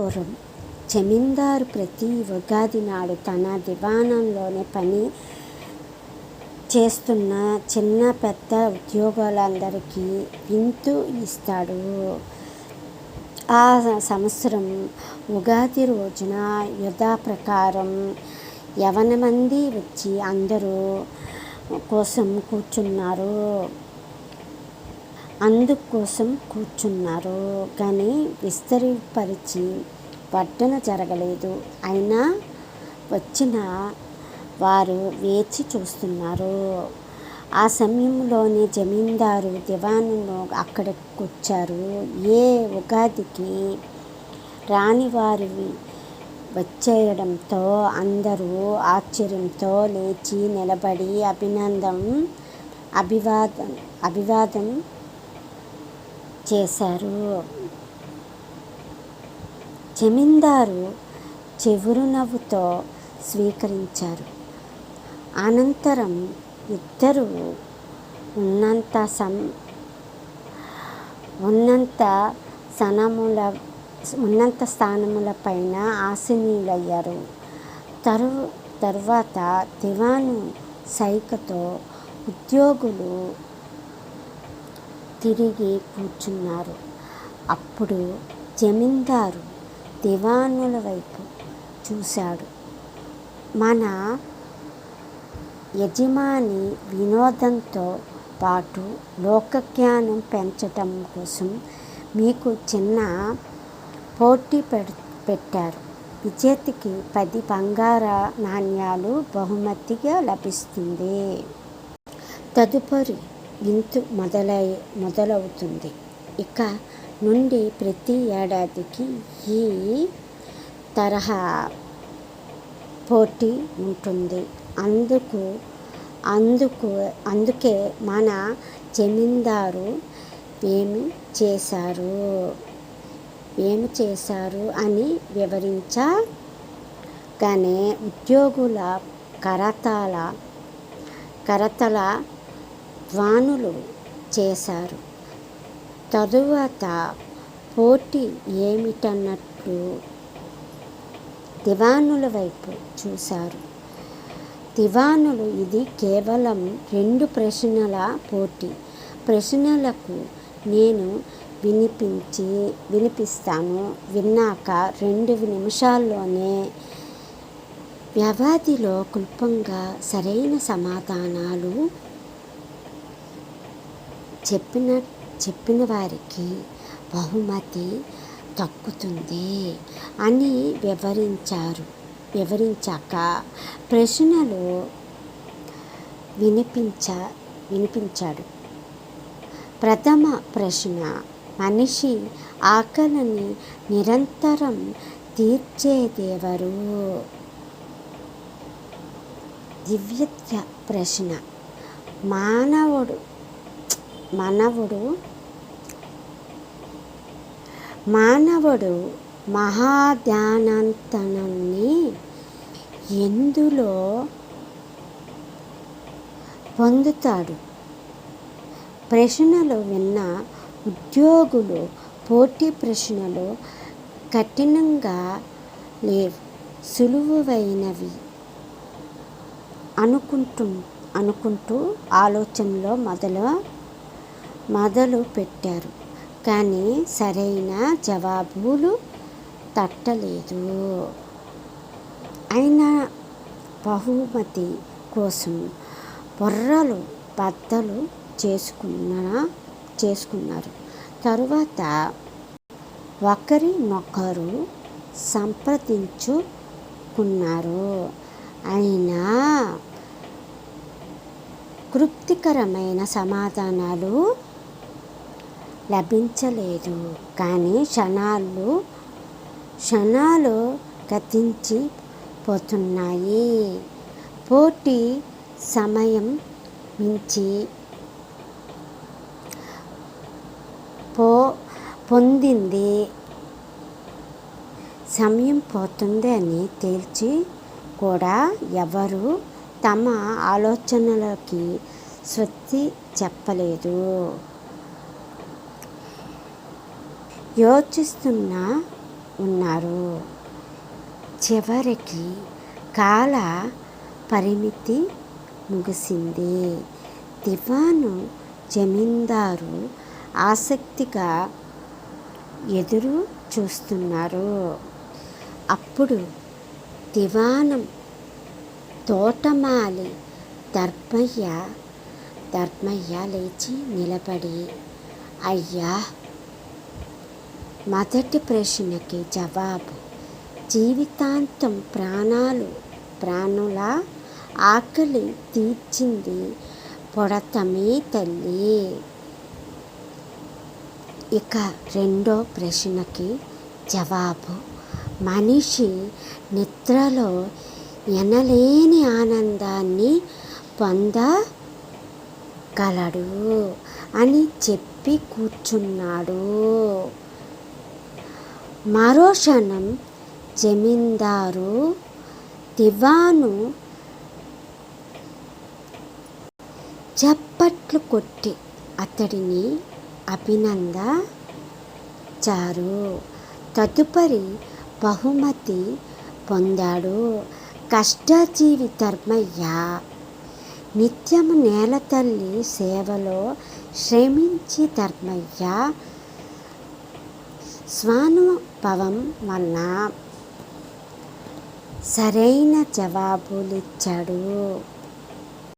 పూర్వం జమీందారు ప్రతి ఉగాది నాడు తన దివాణంలోనే పని చేస్తున్న చిన్న పెద్ద ఉద్యోగులందరికీ వింతు ఇస్తాడు. ఆ సంవత్సరం ఉగాది రోజున యుధా ప్రకారం యవన మంది వచ్చి అందరూ కోసం కూర్చున్నారు. అందుకోసం కూర్చున్నారు. కానీ విస్తరిపరిచి పట్టణ జరగలేదు. అయినా వచ్చిన వారు వేచి చూస్తున్నారు. ఆ సమయంలోనే జమీందారు దివానును అక్కడికి వచ్చారు ఏ ఉగాదికి రాని వారి వచ్చేయడంతో అందరూ ఆశ్చర్యంతో లేచి నిలబడి అభినందం అభివాదం అభివాదం చేశారు. జమీందారు చెవురు నవ్వుతో స్వీకరించారు. అనంతరం ఇద్దరు ఉన్నంత సం ఉన్నంత స్థానముల ఉన్నంత స్థానముల పైన ఆసీనులయ్యారు. తరు తర్వాత దివాను సైకతో ఉద్యోగులు తిరిగి కూర్చున్నారు. అప్పుడు జమీందారు దివానుల వైపు చూశాడు. మన యజమాని వినోదంతో పాటు లోకజ్ఞానం పెంచటం కోసం మీకు చిన్న పోటీ పెట్టారు. విజేతకి పది బంగార నాణ్యాలు బహుమతిగా లభిస్తుంది. తదుపరి ఇంతు మొదలై మొదలవుతుంది. ఇక నుండి ప్రతి ఏడాదికి ఈ తరహా పోటీ ఉంటుంది. అందుకు అందుకు అందుకే మన జమీందారు ఏమి చేశారు? ఏమి చేశారు అని వివరించగానే ఉద్యోగుల కరతల కరతల ధ్వానులు చేశారు. తరువాత పోటీ ఏమిటన్నట్లు దివానుల వైపు చూశారు. దివానులు ఇది కేవలం రెండు ప్రశ్నల పోటీ. ప్రశ్నలకు నేను వినిపించి వినిపిస్తాను. విన్నాక రెండు నిమిషాల్లోనే వ్యవధిలో క్లుప్తంగా సరైన సమాధానాలు చెప్పిన చెప్పిన వారికి బహుమతి తక్కుతుంది అని వివరించారు. వివరించాక ప్రశ్నలు వినిపించ వినిపించాడు. ప్రథమ ప్రశ్న మనిషి ఆకలిని నిరంతరం తీర్చేదేవరు? దివ్యత్య ప్రశ్న మానవుడు మనవుడు మానవుడు మహాధ్యానంతనాన్ని ఎందులో పొందుతాడు? ప్రశ్నలు విన్న ఉద్యోగులు పోటీ ప్రశ్నలు కఠినంగా లేవు సులువైనవి అనుకుంటూ అనుకుంటూ ఆలోచనలో మొదలు మొదలు పెట్టారు. కానీ సరైన జవాబులు తట్టలేదు. అయినా బహుమతి కోసం బొర్రలు బద్దలు చేసుకున్న చేసుకున్నారు. తరువాత ఒకరినొకరు సంప్రదించుకున్నారు. అయినా తృప్తికరమైన సమాధానాలు లభించలేదు. కానీ క్షణాలు క్షణాలు గతించి పోతున్నాయి. పోటీ సమయం మించి పో పొందింది. సమయం పోతుంది అని తేల్చి కూడా ఎవరు తమ ఆలోచనలకి స్వస్తి చెప్పలేదు. యోచిస్తున్నా ఉన్నారు. చివరికి కాల పరిమితి ముగిసింది. దివాను జమీందారు ఆసక్తిగా ఎదురు చూస్తున్నారు. అప్పుడు దివానం తోటమాలి ధర్మయ్య ధర్మయ్య లేచి నిలబడి అయ్యా మొదటి ప్రశ్నకి జవాబు. జీవితాంతం ప్రాణాలు ప్రాణుల ఆకలి తీర్చింది పొడతమే తల్లి. ఇక రెండో ప్రశ్నకి జవాబు. మనిషి నిద్రలో ఎనలేని ఆనందాన్ని పొందగలడు అని చెప్పి కూర్చున్నాడు. మరో క్షణం జమీందారు దివాను చప్పట్లు కొట్టి అతడిని అభినందించారు. తదుపరి బహుమతి పొందాడు. కష్టజీవి ధర్మయ్య. నిత్యము నేల తల్లి సేవలో శ్రమించి ధర్మయ్య. స్వానుభవం వల్ల సరైన జవాబులిచ్చాడు.